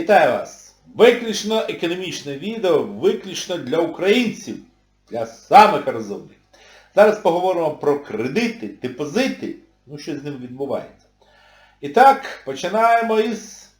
Вітаю вас! Виключно економічне відео, виключно для українців, для самих розумних. Зараз поговоримо про кредити, депозити, ну що з ним відбувається. І так, починаємо із...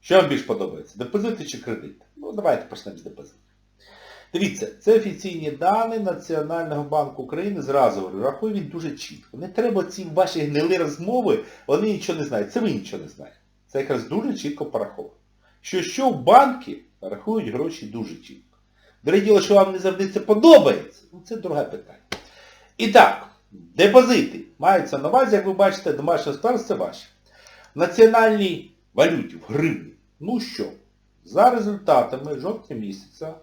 Що вам більш подобається? Депозити чи кредити? Ну, давайте почнемо з депозитів. Дивіться, це офіційні дані Національного банку України, зразу говорю, рахує він дуже чітко. Не треба ці ваші гнили розмови, вони нічого не знають. Це ви нічого не знаєте. Це якраз дуже чітко пораховано. Що що в банки рахують гроші дуже чітко. Друге діло, що вам не завжди це подобається, ну це друге питання. І так, депозити маються на увазі, як ви бачите, домашнє господарство це ваше. В національній валюті, в гривні. Ну що, за результатами жовтня місяця,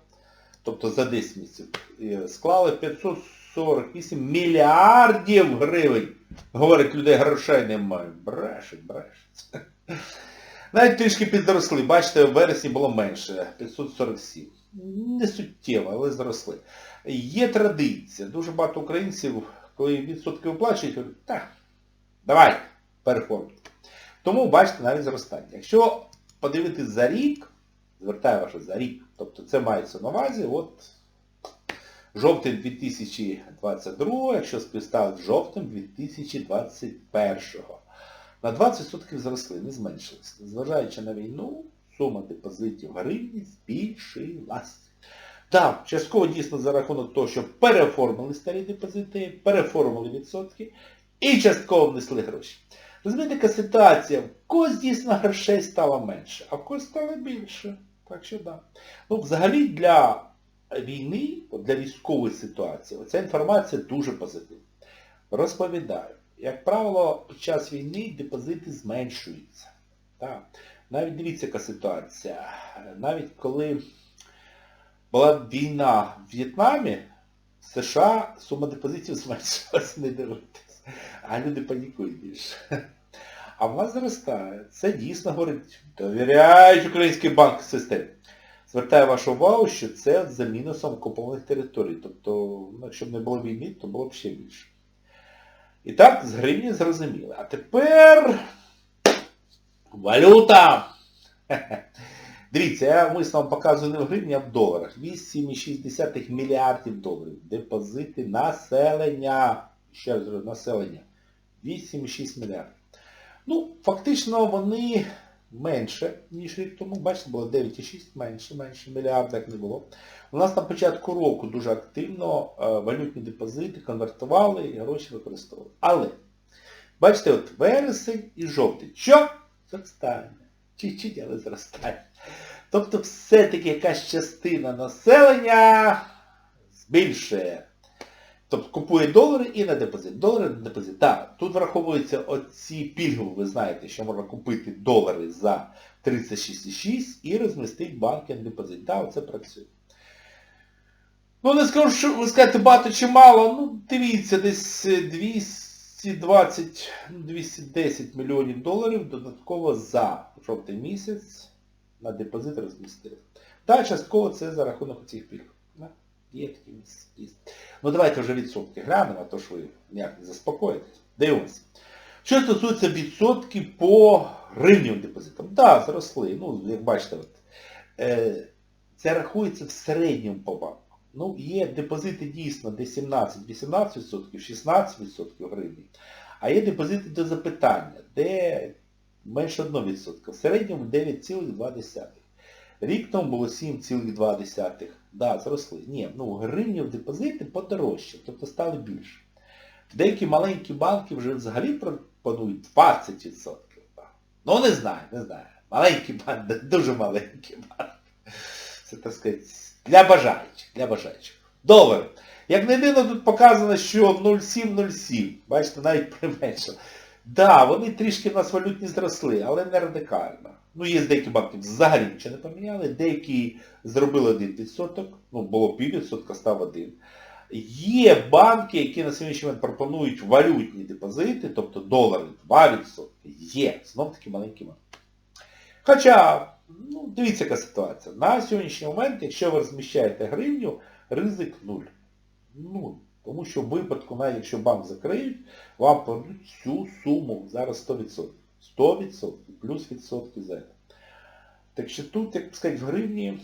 тобто за 10 місяців, е, склали 548 мільярдів гривень. Говорить, людей грошей немає. Брешуть, брешуть. Навіть трішки підросли. Бачите, в вересні було менше. 547. Не суттєво, але зросли. Є традиція. Дуже багато українців, коли відсотки оплачують, говорять, так, давайте, переформуйте. Тому бачите навіть зростання. Якщо подивитись за рік, звертаю ваше за рік, тобто це мається на увазі, от жовтень 2022, якщо співставити з жовтнем 2021. На 20% зросли, не зменшились. Незважаючи на війну, сума депозитів гривні збільшилась. Так, частково дійсно за рахунок того, що переоформили старі депозити, переоформили відсотки і частково внесли гроші. Розумієте, яка ситуація? В когось дійсно грошей стало менше, а в когось стало більше. Так що да. Ну, взагалі для війни, для військової ситуації, оця інформація дуже позитивна. Розповідаю. Як правило, під час війни депозити зменшуються. Так. Навіть дивіться, яка ситуація. Навіть коли була війна в В'єтнамі, в США сума депозитів зменшилася, не дивитись. А люди панікують більше. А в нас зростає. Це дійсно говорить, довіряють український банк системі. Звертаю вашу увагу, що це за мінусом окупованих територій. Тобто, ну, якщо б не було війни, то було б ще більше. І так, з гривні зрозуміли. А тепер валюта! Дивіться, я мисно вам показую не в гривні, а в доларах. 8,6 мільярдів доларів. Депозити населення. Ще раз населення. 8,6 мільярдів. Ну, фактично вони менше, ніж рік тому. Бачите, було 9,6, менше, менше мільярда, як не було. У нас на початку року дуже активно е, валютні депозити конвертували і гроші використовували. Але, бачите, от вересень і жовтень. Що? Зростання. Чуть-чуть, але зростання. Тобто все-таки якась частина населення збільшує. Тобто купує долари і на депозит. Долари на депозит. Так, тут враховуються оці пільгові, ви знаєте, що можна купити долари за 36,6 і розмістити банки на депозит. Так, оце працює. Ну, не скажу, що ви скажете багато чи мало, ну дивіться, десь 220, 210 ну, мільйонів доларів додатково за жовтий місяць на депозит розмістили. Так, частково це за рахунок цих пільг. Є такі. Ну давайте вже відсотки глянемо, а то ж ви ніяк не заспокоїтесь. Дивимося. Що стосується відсотків по гривневим депозитам. Так, да, зросли. Ну, як бачите, от, е, це рахується в середньому по банку. Ну, є депозити дійсно де 17-18%, 16% гривні, а є депозити до запитання, де менше 1%. В середньому 9,2%. Рік тому було 7,2%. Да, зросли. Ні, ну гривні в депозити подорожче, тобто стали більше. Деякі маленькі банки вже взагалі пропонують 20%. Ну не знаю, не знаю. Маленькі банки, дуже маленькі банки. Це, так сказати, для бажаючих, для бажаючих. Долари. Як не дивно, тут показано, що 0,707. Бачите, навіть применшило. Так, да, вони трішки в нас валютні зросли, але не радикально. Ну, є деякі банки взагалі нічого не поміняли, деякі зробили 1%, ну, було піввідсотка, став 1. Є банки, які на сьогоднішній момент пропонують валютні депозити, тобто долари 2%. Є. Знов таки маленькі банки. Хоча, ну, дивіться, яка ситуація. На сьогоднішній момент, якщо ви розміщаєте гривню, ризик 0. Ну, тому що в випадку, навіть якщо банк закриють, вам повернуть всю суму, зараз 100%. 100% плюс відсотки за це. Так що тут, як сказати, в гривні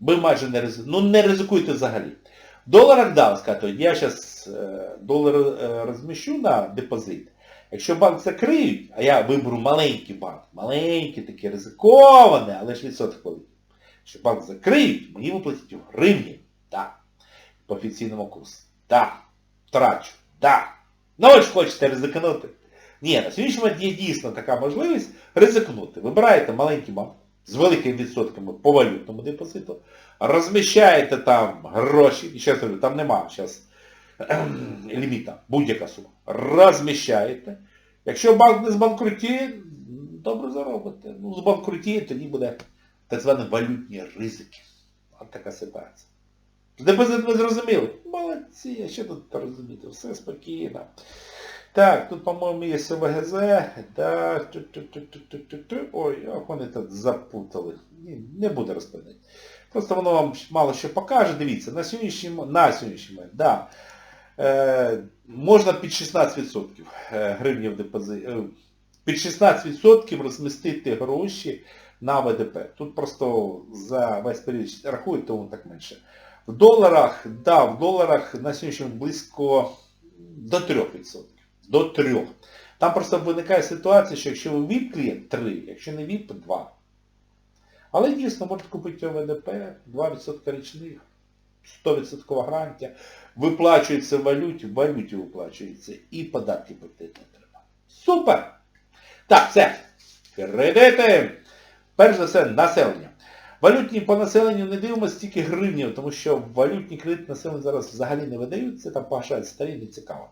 ви майже не ризикуєте. Ну не ризикуєте взагалі. В доларах, да, сказати, я зараз долар е, розміщу на депозит. Якщо банк закриють, а я виберу маленький банк, маленький такий ризикований, але ж відсоток великий. Якщо банк закриють, мені виплатять у гривні. Так. По офіційному курсу. Так. Втрачу. Так. Ну ви ж хочете ризикнути. Ні, на сьогоднішній момент є дійсно така можливість ризикнути. Вибираєте маленький банк з великими відсотками по валютному депозиту, розміщаєте там гроші, і ще раз там нема зараз ліміта, будь-яка сума. Розміщаєте. Якщо банк не збанкрутіє, добре заробите. Ну, збанкрутіє, тоді буде так звані валютні ризики. От така ситуація. Депозит ви зрозуміли? Молодці, а що тут розуміти? Все спокійно. Так, тут, -ту -ту -ту -ту. Ой, як вони тут запутали. Ні, не буде розповідати. Просто воно вам мало що покаже. Дивіться, на сьогоднішній, на сьогоднішній момент, да, е, можна під 16% е, гривні в депозит. е, Під 16% розмістити гроші на ВДП. Тут просто за весь період рахують, тому так менше. В доларах, да, в доларах на сьогоднішній момент близько до 3%. До 3%. Там просто виникає ситуація, що якщо ви VIP клієнт 3, якщо не VIP 2. Але дійсно можете купити ОВДП 2% річних, 100% гарантія, виплачується в валюті, в валюті виплачується і податки платити не треба. Супер! Так, все. Кредити. Перш за все, населення. Валютні по населенню не дивимося тільки гривнів, тому що валютні кредити населення зараз взагалі не видаються, там погашають старі, не цікаво.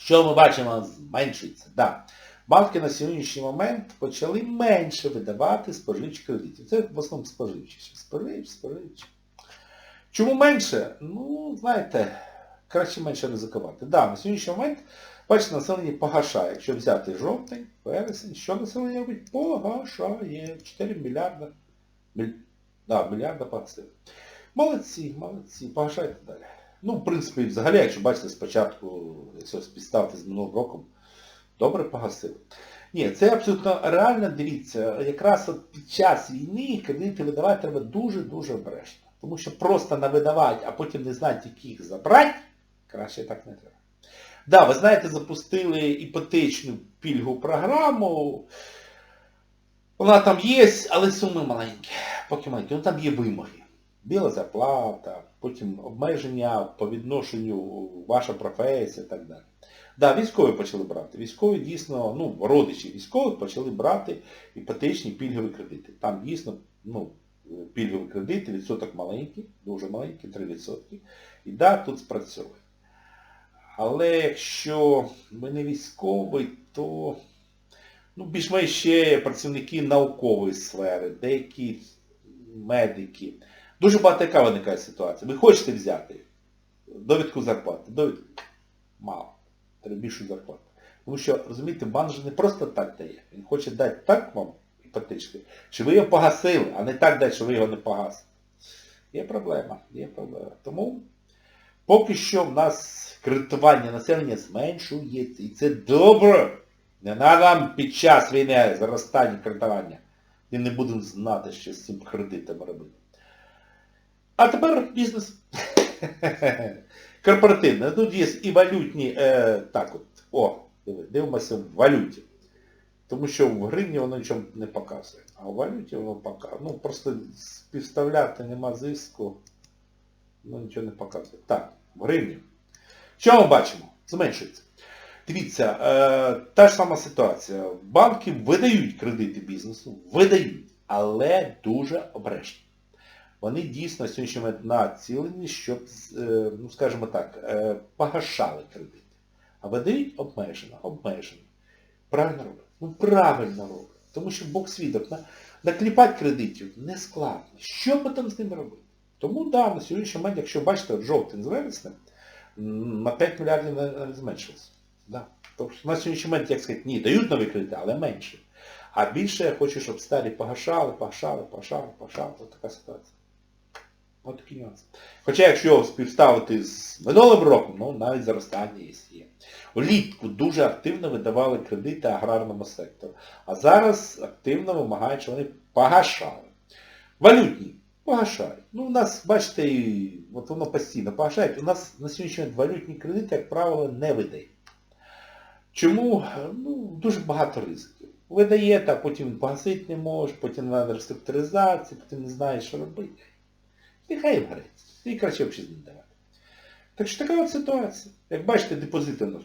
Що ми бачимо, зменшується. Да. Банки на сьогоднішній момент почали менше видавати споживчих кредитів. Це в основному споживчі. Споживчі, споживчі. Чому менше? Ну, знаєте, краще менше ризикувати. Да, на сьогоднішній момент, бачите, населення погашає. Якщо взяти жовтень, вересень, що населення робить? Погашає. 4 мільярда. Міль... Да, мільярда погасили. Молодці, молодці, погашайте далі. Ну, в принципі, взагалі, якщо бачите, спочатку, якщо співставити з минулим роком, добре погасили. Ні, це абсолютно реально, дивіться, якраз от під час війни кредити видавати треба дуже-дуже обережно. Тому що просто навидавати, а потім не знати, яких забрати, краще так не треба. Да, ви знаєте, запустили іпотечну пільгову програму. Вона там є, але суми маленькі. Поки маленькі. Ну там є вимоги. Біла зарплата, потім обмеження по відношенню ваша професія і так далі. Да, військові почали брати. Військові дійсно, ну, родичі військових почали брати іпотечні пільгові кредити. Там дійсно, ну, пільгові кредити, відсоток маленький, дуже маленький, 3%. І да, тут спрацьовує. Але якщо ви не військовий, то ну, більш-менш ще працівники наукової сфери, деякі медики. Дуже багато яка виникає ситуація. Ви хочете взяти довідку зарплати, довідку мало. Треба більшу зарплату. Тому що, розумієте, банк же не просто так дає. Він хоче дати так вам іпотечки, що ви його погасили, а не так дати, що ви його не погасили. Є проблема, є проблема. Тому поки що в нас кредитування населення зменшується. І це добре. Не треба під час війни зростання кредитування. І не будемо знати, що з цим кредитами робити. А тепер бізнес. Корпоративне. Тут є і валютні, е, так от, о, дивимося в валюті. Тому що в гривні воно нічого не показує. А в валюті воно показує. Ну, просто співставляти нема зиску, ну нічого не показує. Так, в гривні. Що ми бачимо? Зменшується. Дивіться, е, та ж сама ситуація. Банки видають кредити бізнесу, видають, але дуже обережно. Вони дійсно сьогоднішній момент націлені, щоб, е, ну скажімо так, е, погашали кредити. А видають обмежено, обмежено. Правильно роблять? Ну правильно роблять. Тому що Бог свідок, на, накліпати кредитів не складно. Що потім з ними робити? Тому да, на сьогоднішній момент, якщо бачите, жовтень з вереснем, на 5 мільярдів зменшилося. Да. Тобто на сьогоднішній момент, як сказати, ні, дають нові кредити, але менше. А більше я хочу, щоб старі погашали, погашали, погашали, погашали. Ось така ситуація. Такий нюанс. Хоча якщо співставити з минулим роком, ну навіть зростання є. Влітку дуже активно видавали кредити аграрному сектору. А зараз активно вимагають, щоб вони погашали. Валютні погашають. Ну, у нас, бачите, от воно постійно погашають. У нас на сьогоднішній момент валютні кредити, як правило, не видають. Чому? Ну, дуже багато ризиків. Видаєте, а потім погасити не може, потім треба реструктуризація, потім не знає, що робити. Нехай їм греться. І краще взагалі не давати. Так що така от ситуація. Як бачите, депозити у нас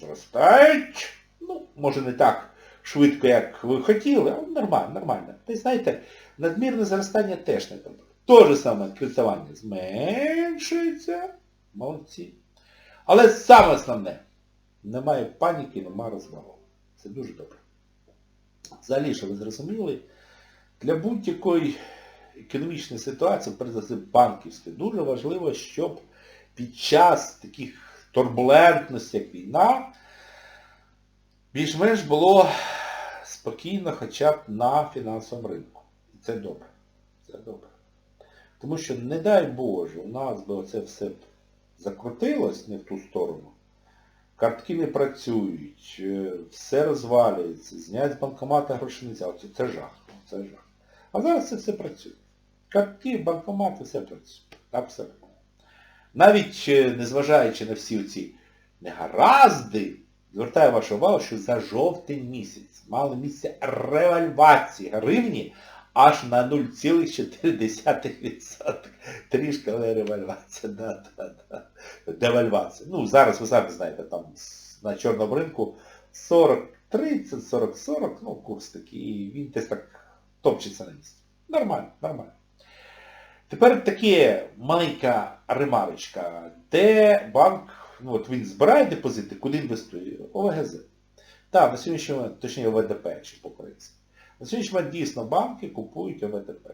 зростають. Ну, може не так швидко, як ви хотіли, але нормально, нормально. Та й знаєте, надмірне зростання теж не добре. То же саме кредитування зменшується. Молодці. Але саме основне, немає паніки, немає розвалу. Це дуже добре. Взагалі, що ви зрозуміли, для будь-якої економічної ситуації, перш за все банківської, дуже важливо, щоб під час таких турбулентностей, як війна, більш-менш було спокійно хоча б на фінансовому ринку. І це добре. Це добре. Тому що, не дай Боже, у нас би оце все закрутилось не в ту сторону. Картки не працюють, е, все розвалюється, знять з банкомата. Це, це жах. Це жах. А зараз це все працює. Картки, банкомати, все працює. Абсолютно. Навіть е, незважаючи на всі оці негаразди, звертаю вашу увагу, що за жовтень місяць мали місце ревальвації гривні аж на 0,4%. Трішки, але ревальвація, да, да, да. Девальвація. Ну, зараз ви самі знаєте, там на чорному ринку 40, 30, 40, 40, ну, курс такий, він десь так топчеться на місці. Нормально, нормально. Тепер таке маленька ремарочка, де банк, ну от він збирає депозити, куди інвестує? ОВГЗ. Так, на сьогоднішній момент, точніше ОВДП, чи по-корейськи. На сьогоднішній момент дійсно банки купують ОВДП.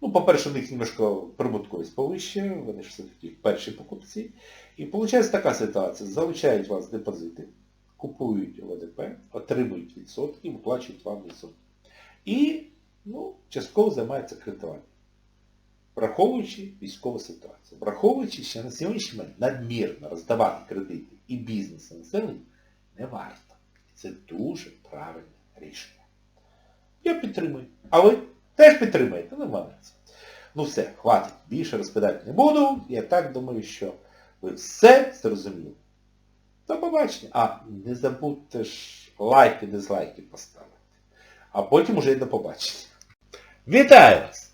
Ну, по-перше, у них немножко прибутковість повище, вони ж все-таки перші покупці. І виходить така ситуація. Залучають вас депозити, купують ОВДП, отримують відсотки, виплачують вам відсотки. І, ну, частково займаються кредитуванням. Враховуючи військову ситуацію, враховуючи, що на сьогоднішній момент надмірно роздавати кредити і бізнесу населенню не варто. Це дуже правильне рішення. Я підтримую. А ви теж підтримуєте? Ну, молодець. Ну все, хватить. Більше розповідати не буду. Я так думаю, що ви все зрозуміли. До побачення. А, не забудьте ж лайки, дизлайки поставити. А потім уже й до побачення. Вітаю вас!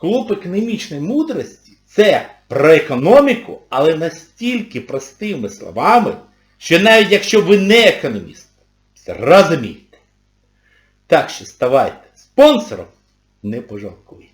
Клуб економічної мудрості це про економіку, але настільки простими словами, що навіть якщо ви не економіст, зрозумієте. Так що ставайте спонсором, не пожалкуйте.